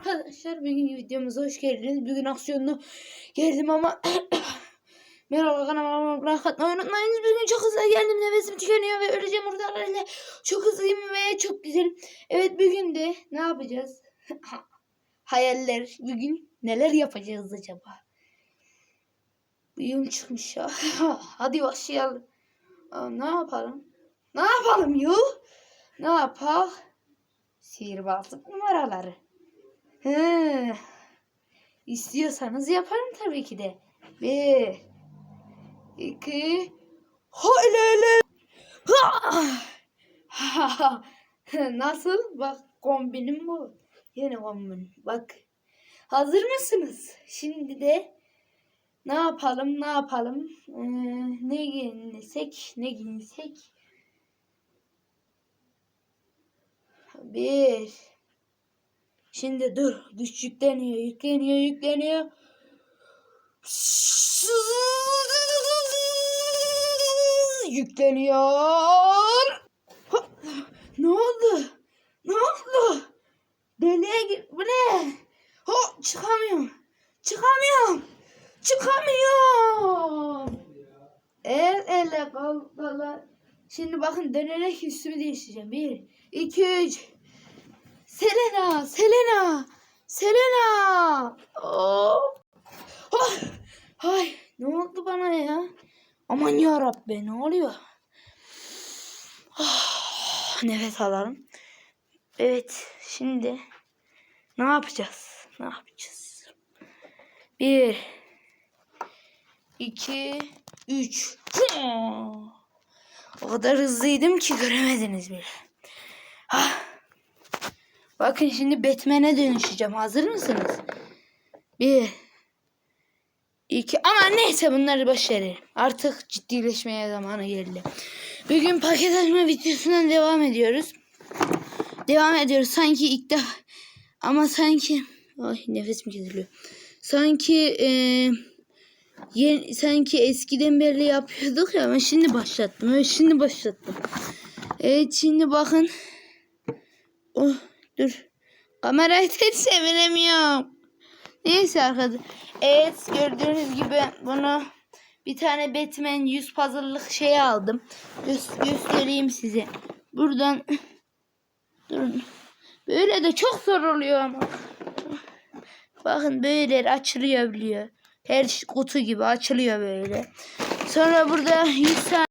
arkadaşlar bugün videomuza hoş geldiniz. Bugün aksiyonlu geldim ama Merhaba kanalıma like atmayı unutmayınız. Bugün çok hızlı geldim. Nefesim tükeniyor ve öleceğim orada. Çok hızlıyım ve çok güzelim. Evet bugün de ne yapacağız? Hayaller. Bugün neler yapacağız acaba? Uyum çıkmış ya. Hadi başlayalım. Aa, ne yapalım? Ne yapalım yo? Ne yapalım? Sihirbazlık numaraları. He. İstiyorsanız yaparım tabii ki de. Bir, iki, haylele. Ha! Nasıl? Bak kombinim bu. Yeni kombin. Bak. Hazır mısınız? Şimdi de ne yapalım ne yapalım? Ee, ne giyinsek ne giyinsek? Bir. Şimdi dur. Güç yükleniyor, yükleniyor, yükleniyor. Yükleniyor. Ne oldu? Ne oldu? Deliğe gir. Bu ne? Ha, çıkamıyorum. Çıkamıyorum. Çıkamıyorum. El ele kola. Şimdi bakın dönerek üstümü değiştireceğim. Bir, iki, üç. Selena, Selena, Selena. Oh. Oh. Ay, ne oldu bana ya? Aman ya Rabbi, ne oluyor? Ah, nefes alalım. Evet, şimdi ne yapacağız? Ne yapacağız? Bir, iki, üç. O kadar hızlıydım ki göremediniz bile. Ah. Bakın şimdi Batman'e dönüşeceğim. Hazır mısınız? Bir. iki. Ama neyse bunları verelim. Artık ciddileşmeye zamanı geldi. Bugün paket açma videosundan devam ediyoruz. Devam ediyoruz. Sanki ilk defa ama sanki ay nefesim kesiliyor. Sanki eee Yeni, sanki eskiden beri yapıyorduk ya ama şimdi başlattım. Evet şimdi başlattım. Evet şimdi bakın. Oh dur. Kamerayı tek çeviremiyorum. Neyse arkadaşlar. Evet gördüğünüz gibi bunu bir tane Batman yüz puzzle'lık şey aldım. Gö- göstereyim size. Buradan durun. Böyle de çok zor oluyor ama. Bakın böyle açılıyor biliyor. Her kutu gibi açılıyor böyle. Sonra burada 100 tane